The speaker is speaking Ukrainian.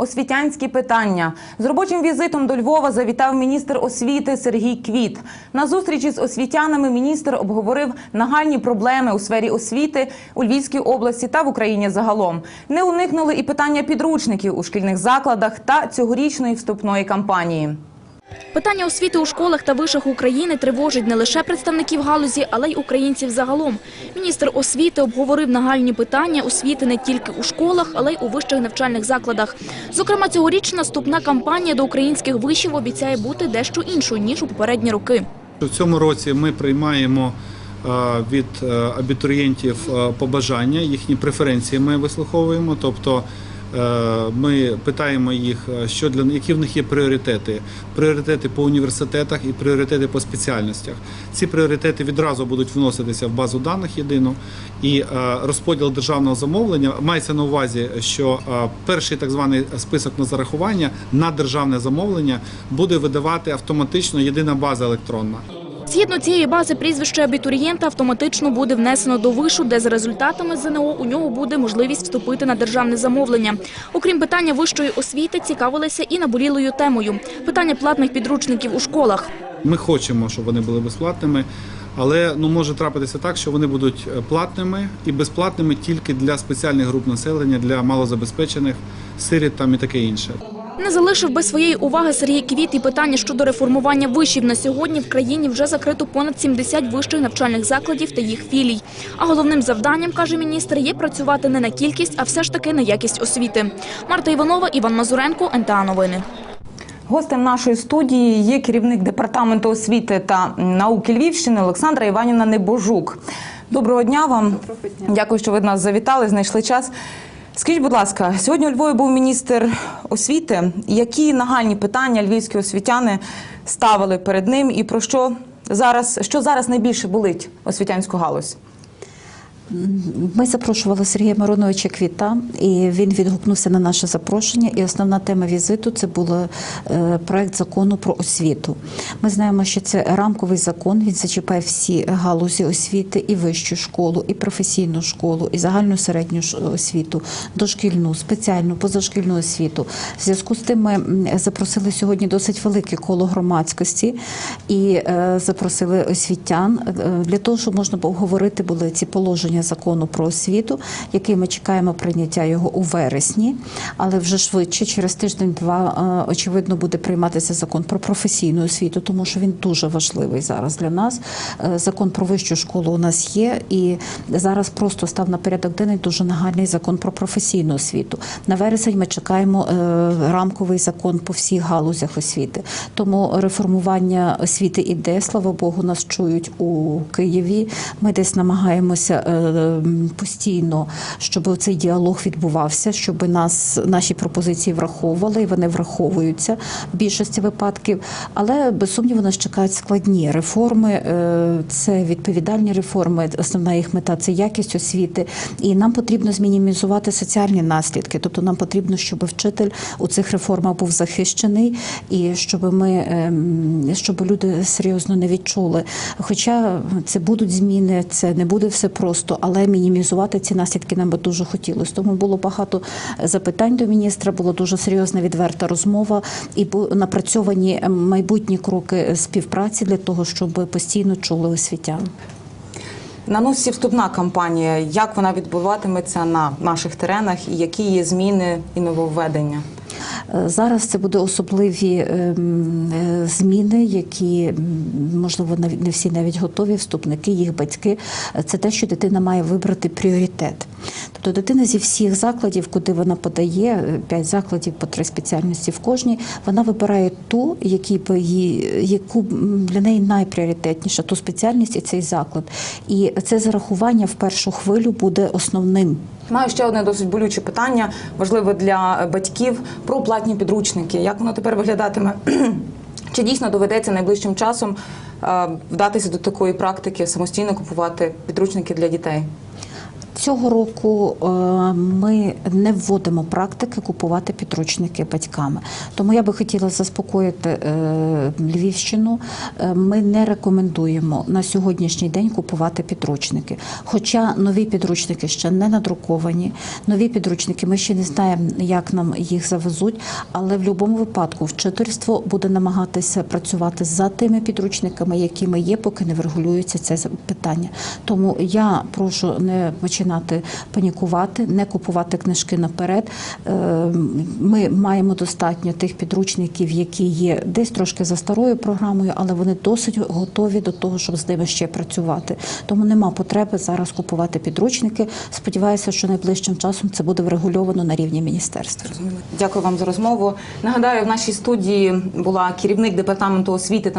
Освітянські питання з робочим візитом до Львова завітав міністр освіти Сергій Квіт. На зустрічі з освітянами міністр обговорив нагальні проблеми у сфері освіти у Львівській області та в Україні загалом. Не уникнули і питання підручників у шкільних закладах та цьогорічної вступної кампанії. Питання освіти у школах та вишах України тривожить не лише представників галузі, але й українців загалом. Міністр освіти обговорив нагальні питання освіти не тільки у школах, але й у вищих навчальних закладах. Зокрема, цьогорічна вступна кампанія до українських вишів обіцяє бути дещо іншою, ніж у попередні роки. В цьому році ми приймаємо е, від е, абітурієнтів е, побажання, їхні преференції ми вислуховуємо. Тобто ми питаємо їх, е, що для які в них є пріоритети, пріоритети по університетах і пріоритети по спеціальностях. Ці пріоритети відразу будуть вноситися в базу даних єдину. І е, розподіл державного замовлення мається на увазі, що е, перший так званий список на зарахування на державне замовлення буде видавати автоматично єдина база електронна. Згідно цієї бази, прізвище абітурієнта автоматично буде внесено до вишу, де за результатами ЗНО у нього буде можливість вступити на державне замовлення. Окрім питання вищої освіти, цікавилися і наболілою темою – питання платних підручників у школах. Ми хочемо, щоб вони були безплатними, але ну може трапитися так, що вони будуть е, платними і безплатними тільки для спеціальних груп населення, для малозабезпечених, сиріт там і таке інше. Не залишив без своєї уваги Сергій Квіт і питання щодо реформування вишів. На сьогодні в країні вже закрито понад 70 вищих навчальних закладів та їх філій. А головним завданням, каже міністр, є працювати не на кількість, а все ж таки на якість освіти. Марта Іванова, Іван Мазуренко, НТА Новини. Гостем нашої студії є керівник департаменту освіти та науки Львівщини Олександра Іванівна Небожук. Доброго дня вам. Дякую, що ви нас завітали, знайшли час. Скажіть, будь ласка, сьогодні у Львові був міністр освіти. Які нагальні питання львівські освітяни ставили перед ним і про що зараз, що зараз найбільше болить освітянську галузь? Ми запрошували Сергія Мироновича Квіта, і він відгукнувся на наше запрошення. І основна тема візиту це був е, проект закону про освіту. Ми знаємо, що це рамковий закон. Він зачіпає всі галузі освіти, і вищу школу, і професійну школу, і загальну середню освіту, дошкільну, спеціальну, позашкільну освіту. В зв'язку з тим ми запросили сьогодні досить велике коло громадськості і е, запросили освітян е, для того, щоб можна було обговорити були ці положення закону про освіту, який ми чекаємо прийняття його у вересні, але вже швидше, через тиждень-два, е, очевидно, буде прийматися закон про професійну освіту, тому що він дуже важливий зараз для нас. Е, Закон про вищу школу у нас є, і зараз просто став на порядок денний дуже нагальний закон про професійну освіту. На вересень ми чекаємо е, рамковий закон по всіх галузях освіти. Тому реформування освіти іде. Слава Богу, нас чують у Києві. Ми десь намагаємося постійно, щоб цей діалог відбувався, щоб нас наші пропозиції враховували, і вони враховуються в більшості випадків. Але без сумніву нас чекають складні реформи. Е, Це відповідальні реформи. Основна їх мета це якість освіти, і нам потрібно змінімізувати соціальні наслідки. Тобто нам потрібно, щоб вчитель у цих реформах був захищений, і щоб ми ем, щоб люди серйозно не відчули. Хоча це будуть зміни, це не буде все просто, але мінімізувати ці наслідки нам би дуже хотілося. Тому було багато запитань до міністра, була дуже серйозна відверта розмова і напрацьовані майбутні кроки співпраці для того, щоб постійно чули освітян. На вступна кампанія. Як вона відбуватиметься на наших теренах і які є зміни і нововведення? Е, Зараз це буде особливі ем, е, зміни, які можливо не всі навіть готові. Вступники, їх батьки. Це те, що дитина має вибрати пріоритет. Тобто дитина зі всіх закладів, куди вона подає, е, п'ять закладів по три спеціальності в кожній, вона вибирає ту, які яку для неї найпріоритетніша, ту спеціальність і цей заклад. І це зарахування в першу хвилю буде основним. Маю ще одне досить болюче питання, важливе для батьків про платні підручники. Як воно тепер виглядатиме? Чи дійсно доведеться найближчим часом е, вдатися до такої практики самостійно купувати підручники для дітей? Цього року е, ми не вводимо практики купувати підручники батьками. Тому я би хотіла заспокоїти е, Львівщину. Е, Ми не рекомендуємо на сьогоднішній день купувати підручники. Хоча нові підручники ще не надруковані, нові підручники ми ще не знаємо, як нам їх завезуть. Але в будь-якому випадку вчительство буде намагатися працювати за тими підручниками, якими є, поки не врегулюється це питання. Тому я прошу не починати панікувати, не купувати книжки наперед. Е, Ми маємо достатньо тих підручників, які є десь трошки за старою програмою, але вони досить готові до того, щоб з ними ще працювати. Тому нема потреби зараз купувати підручники. Сподіваюся, що найближчим часом це буде врегульовано на рівні міністерства. Дякую вам за розмову. Нагадаю, в нашій студії була керівник департаменту освіти та